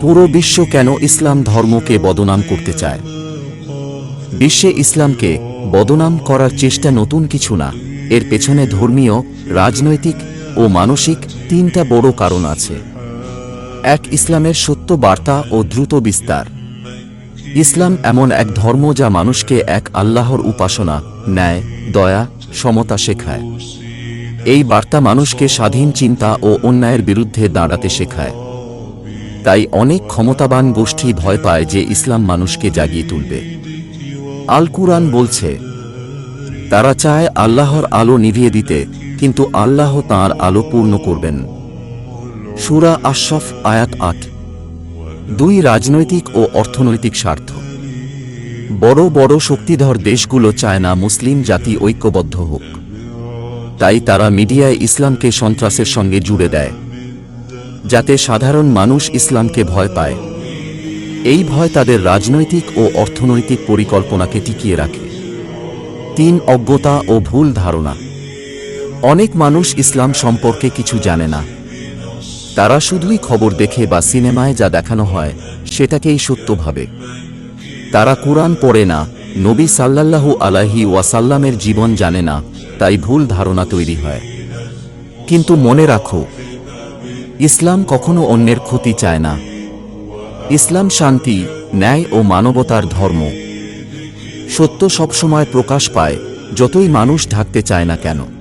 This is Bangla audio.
পুরো বিশ্ব কেন ইসলাম ধর্মকে বদনাম করতে চায়? বিশ্বে ইসলামকে বদনাম করার চেষ্টা নতুন কিছু না। এর পেছনে ধর্মীয়, রাজনৈতিক ও মানসিক তিনটা বড় কারণ আছে। এক, ইসলামের সত্য বার্তা ও দ্রুত বিস্তার। ইসলাম এমন এক ধর্ম যা মানুষকে এক আল্লাহর উপাসনা, ন্যায়, দয়া, সমতা শেখায়। এই বার্তা মানুষকে স্বাধীন চিন্তা ও অন্যায়ের বিরুদ্ধে দাঁড়াতে শেখায়। তাই অনেক ক্ষমতাবান গোষ্ঠী ভয় পায় যে ইসলাম মানুষকে জাগিয়ে তুলবে। আল কুরআন বলছে, তারা চায় আল্লাহর আলো নিভিয়ে দিতে, কিন্তু আল্লাহ তাঁর আলো পূর্ণ করবেন। সুরা আশরফ আয়াত আট। দুই রাজনৈতিক ও অর্থনৈতিক স্বার্থ। বড় বড় শক্তিধর দেশগুলো চায় না মুসলিম জাতি ঐক্যবদ্ধ হোক। তাই তারা মিডিয়ায় ইসলামকে সন্ত্রাসের সঙ্গে জুড়ে দেয়। যাতে সাধারণ মানুষ ইসলামকে ভয় পায়। এই ভয় তাদের রাজনৈতিক ও অর্থনৈতিক পরিকল্পনাকে টিকিয়ে রাখে। তিন, অজ্ঞতা ও ভুল ধারণা। অনেক মানুষ ইসলাম সম্পর্কে কিছু জানে না। তারা শুধুই খবর দেখে বা সিনেমায় যা দেখানো হয়, সেটাকেই সত্য ভাবে। তারা কোরআন পড়ে না, নবী সাল্লাল্লাহু আলাহি ওয়াসাল্লামের জীবন জানে না, তাই ভুল ধারণা তৈরি হয়। কিন্তু মনে রাখো ইসলাম কখনো অন্যের ক্ষতি চায় না। ইসলাম শান্তি, ন্যায় ও মানবতার ধর্ম। সত্য সবসময় প্রকাশ পায়, যতই মানুষ ঢাকতে চায় না কেন।